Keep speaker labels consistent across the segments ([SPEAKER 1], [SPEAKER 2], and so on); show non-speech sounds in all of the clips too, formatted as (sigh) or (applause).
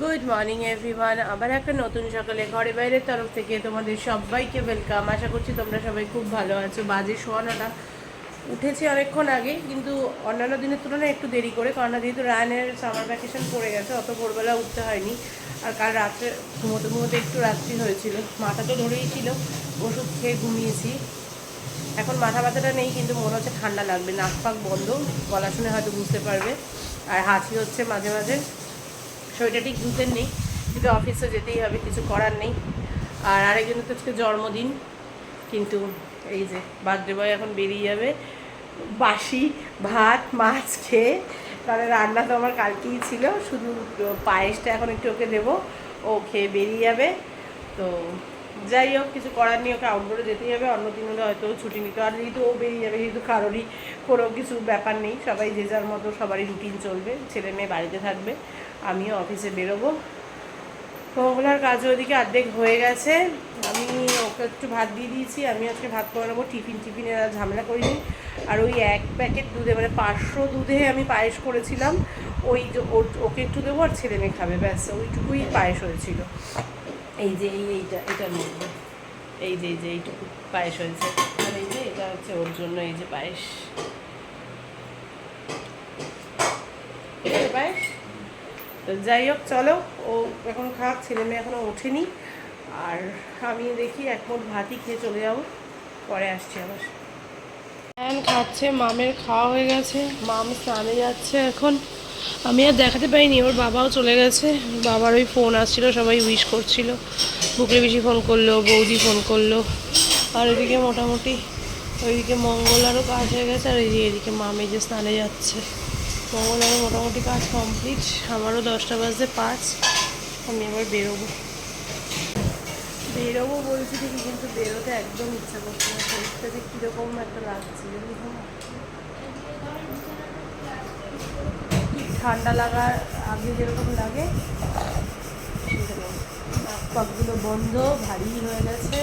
[SPEAKER 1] Good morning everyone আবার একটা নতুন সকালে ঘরে বাইরের তরফ থেকে তোমাদের সবাইকে ওয়েলকাম আশা করছি তোমরা সবাই খুব ভালো আছো। বাজে শোয়ানোটা উঠেছি অনেকক্ষণ আগে, কিন্তু অন্যান্য দিনের তুলনায় একটু দেরি করে, কারণ যেহেতু রায়নের সামার ভ্যাকেশন পড়ে গেছে, অত ভোরবেলা উঠতে হয়নি। আর কাল রাত্রে ঘুমোতে ঘুমোতে একটু রাত্রি হয়েছিল। মাথা তো ধরেই ছিল, ওষুধ খেয়ে ঘুমিয়েছি। এখন মাথা ব্যথাটা নেই, কিন্তু মনে হচ্ছে ঠান্ডা লাগবে। নাক পাক বন্ধ, গলা শুনে হয়তো বুঝতে পারবে। আর হাঁচি হচ্ছে মাঝে মাঝে। শরীরটা ঠিক নেই। কিন্তু অফিসে যেতেই হবে, কিছু করার নেই। আর আরেকজনের তো আজকে জন্মদিন। কিন্তু এই যে বার্থডে বয় এখন বেরিয়ে যাবে। বাসি, ভাত, মাছ খেয়ে। কারণ রান্না তো আমার কালকেই ছিল। শুধু পায়েসটা এখন একটু ওকে দেবো। ও খেয়ে বেরিয়ে যাবে। তো যাই হোক, কিছু করার নেই। ওকে আউটডোরে যেতেই হবে। অন্য দিন হলে হয়তো ছুটি নিতে। আর যেহেতু ও বেরিয়ে যাবে যেহেতু কারোরই কোনো কিছু ব্যাপার নেই। সবাই যে যার মতো সবারই রুটিন চলবে। ছেলে মেয়ে বাড়িতে থাকবে। আমিও অফিসে বেরোবো। তো ওগুলোর কাজ ওদিকে অর্ধেক হয়ে গেছে। আমি ওকে একটু ভাত দিয়ে দিয়েছি। আমি আজকে ভাত করে নেব টিফিন টিফিনে আর ঝামেলা করিনি। আর ওই এক প্যাকেট দুধে মানে পাঁচশো দুধে আমি পায়েস করেছিলাম। ওই ওকে একটু দেবো আর ছেলে মেয়ে খাবে, ব্যাস। ওইটুকুই পায়েস হয়েছিল। এই যে, এই, এইটা এটার মধ্যে এই যে এই যে, এইটুকু পায়েস হয়েছে। আর এই যে, এটা হচ্ছে ওর জন্য এই যে পায়েস। পায়েস। তো যাই হোক, চলো। ও এখন খাক, ছেলে মেয়ে এখনও ওঠেনি। আর আমি দেখি এক মোট ভাতই খেয়ে চলে যাব। পরে আসছি আবার। ফ্যান খাচ্ছে, মামের খাওয়া হয়ে গেছে। মাম স্নানে যাচ্ছে এখন। আমি আর দেখাতে পাইনি, ওর বাবাও চলে গেছে। বাবার ওই ফোন আসছিল, সবাই উইশ করছিল। বুকলে বেশি ফোন করল, বৌদি ফোন করল। আর এদিকে মোটামুটি ওইদিকে মঙ্গলারও কাজ হয়ে গেছে, আর এই যে এদিকে মামে যে স্নানে যাচ্ছে। মঙ্গলারও মোটামুটি কাজ কমপ্লিট আমারও দশটা বাজতে পাঁচ। আমি আবার বেরোবো। বেরোবো বলছি ঠিকই কিন্তু বেরোতে একদম ইচ্ছা করছে না। শরীরটা যে কীরকম একটা লাগছে ঠান্ডা লাগার আগে যেরকম লাগে পাকগুলো বন্ধ ভারী হয়ে গেছে।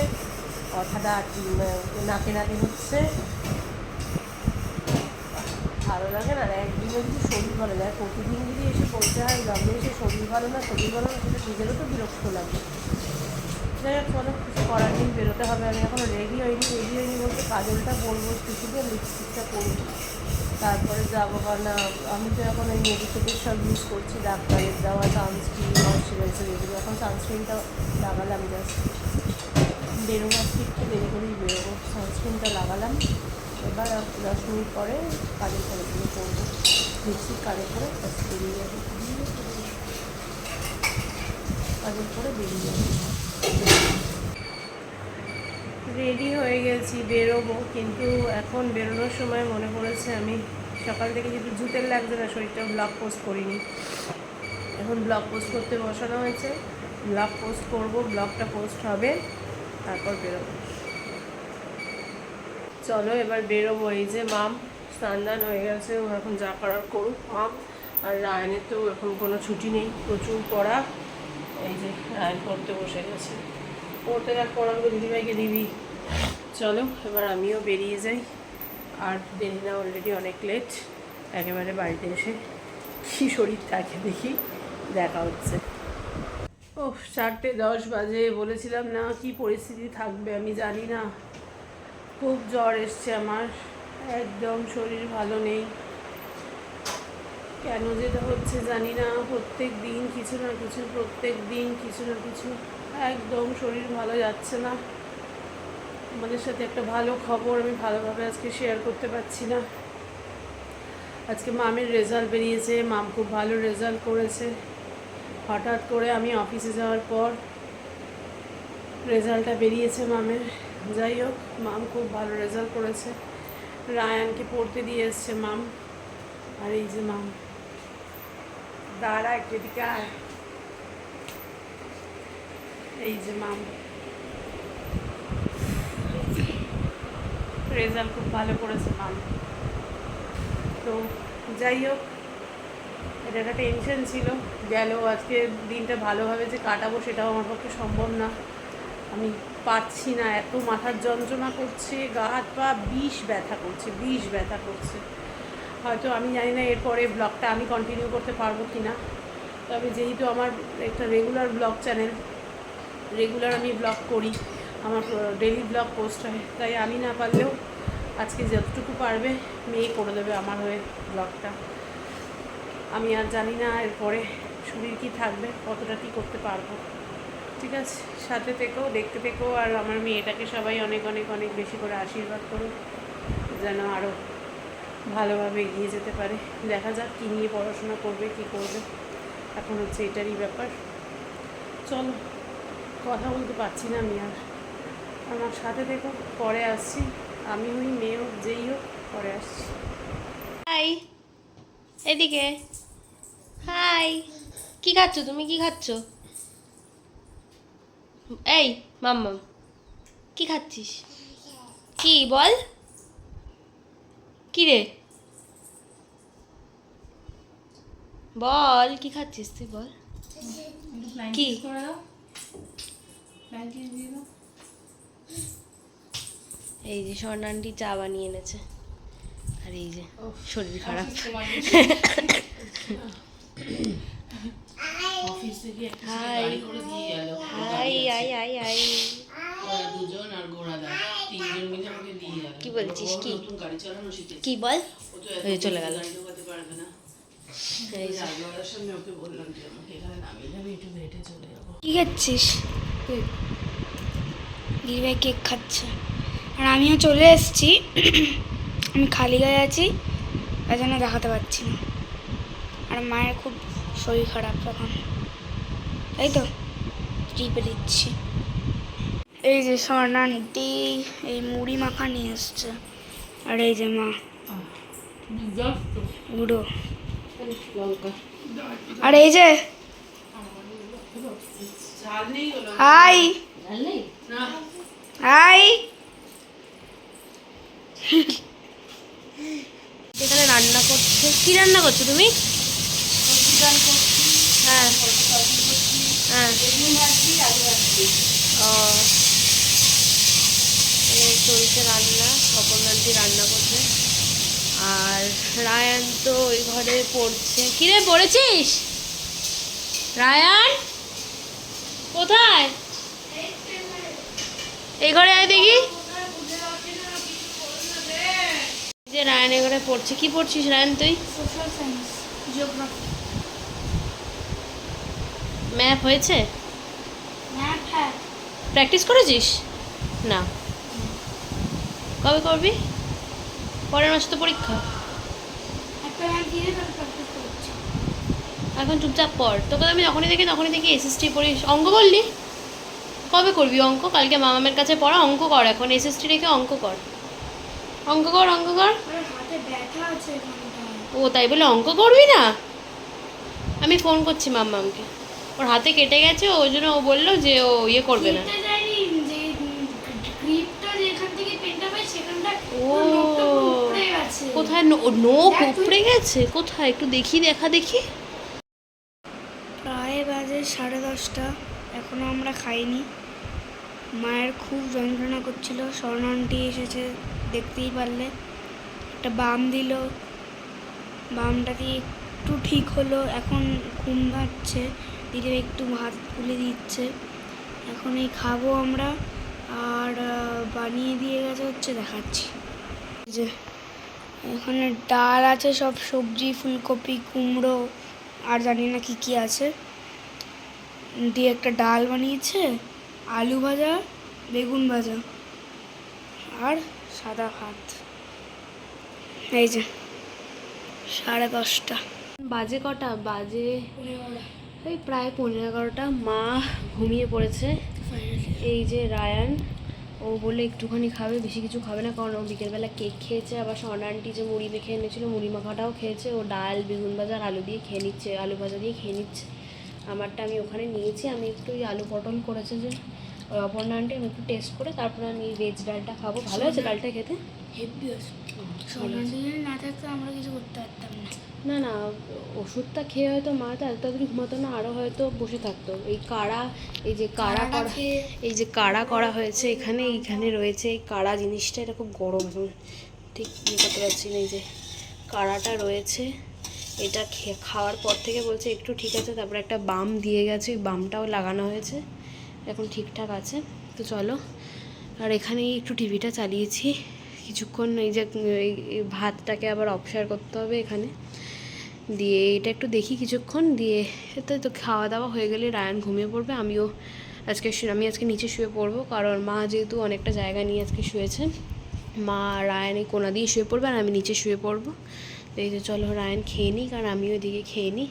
[SPEAKER 1] কথাটা উম, নাকে নাকে হচ্ছে। ভালো লাগে না, আর একদিনও যদি শরীর ভালো যায়, প্রতিদিন যদি এসে বলতে হয়, গ্রামে এসে শরীর ভালো না, শরীর ভালো না সেটা নিজেরও তো বিরক্ত লাগে। যাই হোক, চলো, কিছু করার নেই, বেরোতে হবে। আমি এখনও রেডি হইনি রেডি হইনি বলতে কাজলটা বলব পরবো কিছুটা লিপস্টিকটা করব তারপরে যাব কারণ আমি তো এখন ওই মেডিকেটের সব ইউজ করছি, ডাক্তারের দেওয়া সানস্ক্রিন ময়শ্চারাইজার এগুলো। এখন সানস্ক্রিনটা লাগালাম জাস্ট বেরোবো আজকে, একটু দেরি করেই বেরোবো। সানস্ক্রিনটা লাগালাম। এবার দশ মিনিট পরে কাজের কাজগুলো করব। লিপস্টিক কাজে করে বেরিয়ে যাবে করে বেরিয়ে যাবে। রেডি হয়ে গেছি, বেরোবো। কিন্তু এখন বেরোনোর সময় মনে পড়েছে আমি সকাল থেকে যেহেতু জুতের লাগছে না শরীরটা ব্লগ পোস্ট করিনি। এখন ব্লগ পোস্ট করতে বসানো হয়েছে। ব্লগ পোস্ট করব ব্লগটা পোস্ট হবে, তারপর বেরোবো। চলো, এবার বেরোবো। এই যে মাম স্নান দান হয়ে গেছে, ও এখন যা করার করুক মাম। আর রায়নের তো এখন কোনো ছুটি নেই, প্রচুর পড়া। এই যে রায়ন পড়তে বসে গেছে। পড়তে যাক পড়াগুলো দিদিভাইকে দিবি। চলো, এবার আমিও বেরিয়ে যাই। আর দেরি না অলরেডি অনেক লেট একেবারে বাড়িতে এসে কী শরীর থাকে দেখি, দেখা হচ্ছে। ও চারটে দশ বাজে, বলেছিলাম না কি পরিস্থিতি থাকবে আমি জানি না। খুব জ্বর এসছে আমার। একদম শরীর ভালো নেই। কেন যেটা হচ্ছে জানি না। প্রত্যেক দিন কিছু না কিছু, প্রত্যেক দিন কিছু না কিছু। একদম শরীর ভালো যাচ্ছে না। আমাদের সাথে একটা ভালো খবর আমি ভালোভাবে আজকে শেয়ার করতে পারছি না। আজকে মামের রেজাল্ট বেরিয়েছে। মাম খুব ভালো রেজাল্ট করেছে। হঠাৎ করে আমি অফিসে যাওয়ার পর রেজাল্টটা বেরিয়েছে মামের। যাই হোক, মাম খুব ভালো রেজাল্ট করেছে। রায়ানকে পড়তে দিয়ে এসছে মাম। আর এই যে মাম। দাঁড়া একটু এদিকে আয়। এই যে মাম। রেজাল্ট খুব ভালো করেছে মাম। তো যাই হোক, এটা একটা টেনশন ছিল। গেল, আজকে দিনটা ভালোভাবে যে কাটাবো সেটাও আমার পক্ষে সম্ভব না। আমি পারছি না, এত মাথার যন্ত্রণা করছে, গা হাত পা বিষ ব্যথা করছে, বিষ ব্যথা করছে। হয়তো আমি জানি না এরপরে ব্লগটা আমি কন্টিনিউ করতে পারব কি না তবে যেহেতু আমার একটা রেগুলার ব্লগ চ্যানেল রেগুলার আমি ব্লগ করি, আমার ডেলি ব্লগ পোস্ট হয়, তাই আমি না পারলেও আজকে যতটুকু পারবে মেয়ে করে দেবে আমার হয়ে ব্লগটা। আমি আর জানি না এরপরে শরীর কি থাকবে, কতটা কি করতে পারব। ঠিক আছে, সাথে থেকেও দেখতে থেকেও আর আমার মেয়েটাকে সবাই অনেক অনেক অনেক বেশি করে আশীর্বাদ করো যেন আরও ভালোভাবে এগিয়ে যেতে পারে। দেখা যাক কী নিয়ে পড়াশোনা করবে, কি করবে। এখন হচ্ছে এটারই ব্যাপার। চলো, কথা বলতে পারছি না আমি আর। আমার সাথে দেখো পরে আসছি। আমি ওই মেয়ে হোক, যেই হোক, পরে আসছি।
[SPEAKER 2] হাই, এদিকে। হাই, কি খাচ্ছ? তুমি কি খাচ্ছ? এই মাম্মাম কি খাচ্ছিস? কি বল। কি রে? বল কি খাচ্ছিস তুই বল। কি? এই যে স্বর্ণান্টি চা বানিয়ে এনেছে। আর এই যে শরীর খারাপ। (laughs) (laughs)
[SPEAKER 1] অফিস থেকে একটা
[SPEAKER 2] হাই
[SPEAKER 1] গাড়ি করে দিয়ে গেল
[SPEAKER 2] হাই আই আই আই
[SPEAKER 1] দুজন আর গোড়াদা তিনজন মিলে আমাকে দিয়ে গেল।
[SPEAKER 2] কি বলছিস, কি?
[SPEAKER 1] নতুন গাড়ি চালানো শিখেছে।
[SPEAKER 2] কি বল? এই চলে গেল।
[SPEAKER 1] গাড়ি ঢোকাতে পারবে না।
[SPEAKER 2] এই যে।
[SPEAKER 1] সামনে ওকে বললাম যে আমাকে এখানে নামিয়ে যাবে একটু হেঁটে চলে যাব।
[SPEAKER 3] কি খাচ্ছিস দিদিভাই কেক খাচ্ছে। আর আমিও চলে এসেছি। আমি খালি গায়ে আছি তাই জন্য দেখাতে পারছি না। আর মায়ের খুব শরীর খারাপ এখন তাই তো? টিপে দিচ্ছি। এই যে স্বর্ণান্টি এই মুড়ি মাখা নিয়ে এসছে। আর এই যে মা। উড়ো আর এই যে? হাই। হাই।
[SPEAKER 2] এখানে রান্না করছ? কি রান্না করছ তুমি? হ্যাঁ। হ্যাঁ। চলছে রান্না অপর্ণান্তি রান্না করছে। আর রায়ান তো ওই ঘরে পড়ছে। কিরে পড়েছিস? রায়ান? কোথায়? এই ঘরে আয় দেখি। যে রায়ানের ঘরে পড়ছে। কি পড়ছিস রায়ান তুই?
[SPEAKER 3] সোশ্যাল সায়েন্স জিওগ্রাফি
[SPEAKER 2] ম্যাপ হয়েছে?
[SPEAKER 3] হ্যাঁ।
[SPEAKER 2] প্র্যাকটিস করেছিস? না। কবে করবি? পরের মাসে তো পরীক্ষা। এখন চুপচাপ পড়। তোকে আমি যখনই দেখি তখনই দেখি এসএসটি পড়িস। অঙ্ক করলি কবে করবি অঙ্ক? কালকে মামামের কাছে পড়া অঙ্ক কর এখন। এসএসটি রেখে অঙ্ক কর। অঙ্ক কর অঙ্ক কর। ও তাই বলে অঙ্ক করবি না? আমি ফোন করছি মাম্মামকে ওর হাতে কেটে গেছে ওই জন্য ও বলল যে ও ইয়ে করবে না। কোথায় নো- নোক
[SPEAKER 3] দেখ
[SPEAKER 2] উপড়ে গেছে? কোথায়? একটু দেখি দেখা দেখি।
[SPEAKER 3] প্রায় বাজে সাড়ে দশটা এখনও আমরা খাইনি। মায়ের খুব যন্ত্রণা করছিল স্বর্ণান্টি এসেছে দেখতেই পারলে। একটা বাম দিল বামটা দিয়ে একটু ঠিক হলো এখন ঘুম ভাবছে দিদি একটু ভাত তুলে দিচ্ছে। এখন এই খাব আমরা আর বানিয়ে দিয়ে গেছে হচ্ছে দেখাচ্ছি। যে এখানে ডাল আছে সব সবজি ফুলকপি কুমড়ো আর জানি না কি কি আছে। দিয়ে একটা ডাল বানিয়েছে আলু ভাজা বেগুন ভাজা আর সাদা ভাত। এই যে সাড়ে দশটা।
[SPEAKER 2] বাজে কটা? বাজে ওই প্রায় পনেরো এগারোটা মা ঘুমিয়ে পড়েছে। এই যে রায়ান ও বলে একটুখানি খাবে বেশি কিছু খাবে না কারণ ও বিকেলবেলা কেক খেয়েছে আবার স্বর্ণ আন্টি যে মুড়ি মেখে এনেছিল মুড়ি মাখাটাও খেয়েছে ও ডাল বেগুন ভাজা আলু দিয়ে খেয়ে নিচ্ছে আলু ভাজা দিয়ে খেয়ে নিচ্ছে। আমারটা আমি ওখানে নিয়েছি আমি একটু ওই আলু পটল করেছে যে ওই অপর্ণা আন্টি আমি একটু টেস্ট করে তারপরে আমি ভেজ ডালটা খাব। ভালো আছে ডালটা খেতে?
[SPEAKER 3] হেভি স্বর্ণান্টি না থাকতো আমরা কিছু করতে পারতাম না।
[SPEAKER 2] না না ওষুধটা খেয়ে হয়তো মা তো এত তাড়াতাড়ি ঘুমাতো না আরও হয়তো বসে থাকতো। এই কাড়া এই যে কাড়া করা এই যে কাড়া করা হয়েছে এখানে এইখানে রয়েছে। এই কাড়া জিনিসটা এটা খুব গরম এখন ঠিক ইয়ে করতে পারছি না এই যে কাড়াটা রয়েছে। এটা খাওয়ার পর থেকে বলছে একটু ঠিক আছে। তারপরে একটা বাম দিয়ে গেছে ওই বামটাও লাগানো হয়েছে। এখন ঠিকঠাক আছে তো চলো। আর এখানেই একটু টিভিটা চালিয়েছি। কিছুক্ষণ এই যে এই ভাতটাকে আবার অপসার করতে হবে এখানে। দিয়ে এটা একটু দেখি কিছুক্ষণ দিয়ে তো তো খাওয়া দাওয়া হয়ে গেলে রায়ান ঘুমিয়ে পড়বে আমিও আজকে আমি আজকে নিচে শুয়ে পড়ব কারণ মা যেহেতু অনেকটা জায়গা নিয়ে আজকে শুয়েছে মা রায়ান এই কোনা দিয়ে শুয়ে পড়বে আর আমি নিচে শুয়ে পড়ব। তো এই যে চলো রায়ান খেয়ে নিই কারণ আমিও এদিকে খেয়ে নিই।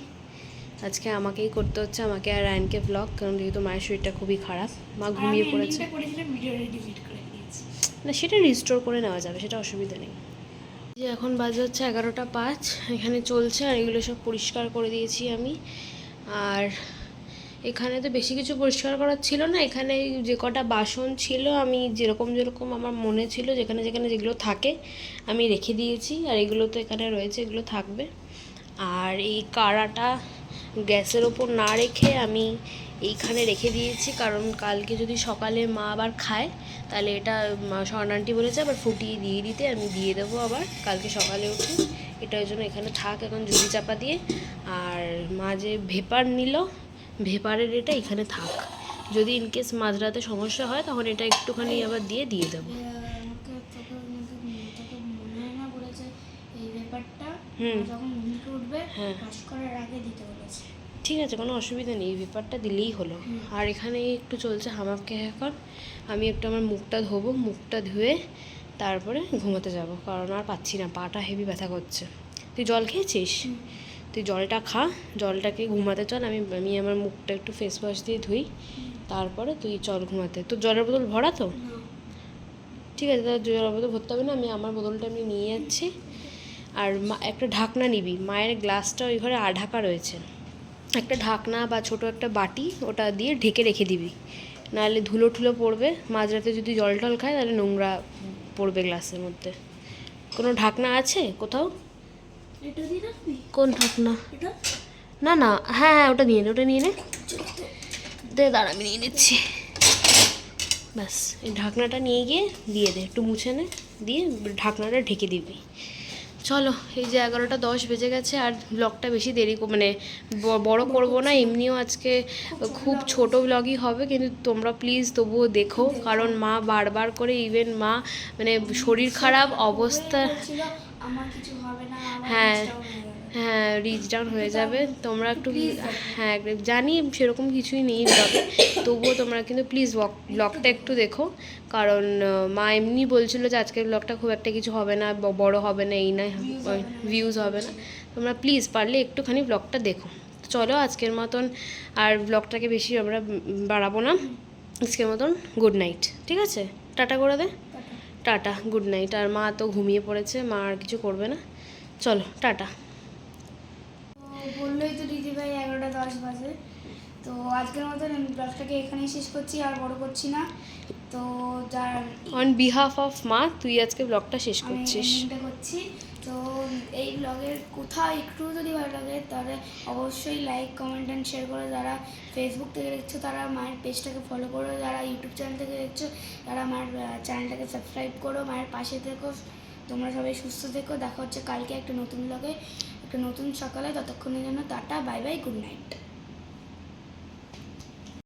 [SPEAKER 2] আজকে আমাকেই করতে হচ্ছে আমাকে আর রায়ানকে ব্লগ কারণ যেহেতু মায়ের শরীরটা খুবই খারাপ মা ঘুমিয়ে পড়েছে
[SPEAKER 3] করেছিলাম ভিডিওটা ডিলিট করে দিয়েছি
[SPEAKER 2] না, সেটা রিস্টোর করে নেওয়া যাবে, সেটা অসুবিধা নেই। যে এখন বাজে হচ্ছে এগারোটা পাঁচ, এখানে চলছে আর এগুলো সব পরিষ্কার করে দিয়েছি আমি। আর এখানে তো বেশি কিছু পরিষ্কার করার ছিল না, এখানে যে কটা বাসন ছিল, আমি যেরকম যেরকম আমার মনে ছিল, যেখানে যেখানে যেগুলো থাকে, আমি রেখে দিয়েছি। আর এগুলো তো এখানে রয়েছে, এগুলো থাকবে। আর এই কাড়াটা গ্যাসের ওপর না রেখে আমি এইখানে রেখে দিয়েছি কারণ কালকে যদি সকালে মা আবার খায় তাহলে এটা স্বর্ণান্টি বলেছে আবার ফুটিয়ে দিয়ে দিতে আমি দিয়ে দেবো আবার কালকে সকালে উঠে। এটা ওই জন্য এখানে থাক এখন ঝুড়ি চাপা দিয়ে। আর মা যে ভেপার নিল ভেপারের এটা এখানে থাক। যদি ইনকেস মাঝরাতে সমস্যা হয় তখন এটা একটুখানি আবার দিয়ে দিয়ে দেবো।
[SPEAKER 3] হয়।
[SPEAKER 2] হুম।
[SPEAKER 3] যখন উঠবে
[SPEAKER 2] হ্যাঁ।
[SPEAKER 3] করার আগে দিতে বলেছে।
[SPEAKER 2] ঠিক আছে কোনো অসুবিধা নেই ব্যাপারটা দিলেই হলো। আর এখানে একটু চলছে হামাকে এখন আমি একটু আমার মুখটা ধোবো মুখটা ধুয়ে তারপরে ঘুমাতে যাব কারণ আর পাচ্ছি না পাটা হেভি ব্যথা করছে। তুই জল খেয়েছিস? তুই জলটা খা জলটাকে ঘুমাতে চল আমি আমি আমার মুখটা একটু ফেস ওয়াশ দিয়ে ধুই তারপরে তুই চল ঘুমাতে। তোর জলের বোতল ভরা তো? ঠিক আছে তাহলে জলের বোতল ভরতে হবে না আমি আমার বোতলটা আমি নিয়ে যাচ্ছি। আর মা একটা ঢাকনা নিবি মায়ের গ্লাসটা ওই ঘরে আঢাকা রয়েছে। একটা ঢাকনা বা ছোট একটা বাটি ওটা দিয়ে ঢেকে রেখে দিবি। নাহলে ধুলো ঠুলো পড়বে। মাঝরাতে যদি জল টল খায় তাহলে নোংরা পড়বে গ্লাসের মধ্যে। কোনো ঢাকনা আছে কোথাও? কোন ঢাকনা? না না। হ্যাঁ হ্যাঁ ওটা নিয়ে নে ওটা নিয়ে নে। দে দাঁড়া আমি নিয়ে নিচ্ছি। ব্যাস এই ঢাকনাটা নিয়ে গিয়ে দিয়ে দে। একটু মুছে নে দিয়ে ঢাকনাটা ঢেকে দিবি। চলো এই যে এগারোটা দশ বেজে গেছে আর ব্লগটা বেশি দেরি মানে বড় করব না এমনিও আজকে খুব ছোট ব্লগই হবে কিন্তু তোমরা প্লিজ তবুও দেখো কারণ মা বারবার করে ইভেন মা মানে শরীর খারাপ অবস্থা হ্যাঁ।
[SPEAKER 3] হয়ে
[SPEAKER 2] রিচ ডাউন হয়ে যাবে। তোমরা একটু হ্যাঁ জানি সেরকম কিছুই নেই ব্লগে তবুও তোমরা কিন্তু প্লিজ ব্লগটা একটু দেখো। কারণ মা এমনি বলছিল যে আজকের ব্লগটা খুব একটা কিছু হবে না বড় হবে না এই না ভিউজ হবে না। তোমরা প্লিজ পারলে একটুখানি ব্লগটা দেখো। তো চলো আজকের মতন আর ব্লগটাকে বেশি আমরা বাড়াবো না। আজকের মতন গুড নাইট ঠিক আছে? টাটা করে দে। টাটা। গুড নাইট আর মা তো ঘুমিয়ে পড়েছে মা আর কিছু করবে না। চলো টাটা।
[SPEAKER 3] বললোই তো দিদিভাই এগারোটা দশ বাজে। তো আজকের মতন আমি ব্লগটাকে এখানেই শেষ করছি আর বড় করছি না। তো যার
[SPEAKER 2] অন বিহাফ অফ মা তুই আজকে ব্লগটা শেষ করছিস।
[SPEAKER 3] করছি। তো এই ব্লগের কোথাও একটু যদি ভালো লাগে তাহলে অবশ্যই লাইক কমেন্ট অ্যান্ড শেয়ার করে। যারা ফেসবুক থেকে দেখছ তারা মায়ের পেজটাকে ফলো করো। যারা ইউটিউব চ্যানেল থেকে দেখছ তারা মায়ের চ্যানেলটাকে সাবস্ক্রাইব করো। মায়ের পাশে থেকো। তোমরা সবাই সুস্থ থেকো। দেখা হচ্ছে কালকে একটা নতুন ব্লগে একটা নতুন সকালে ততক্ষণের জন্য tata bye bye good night.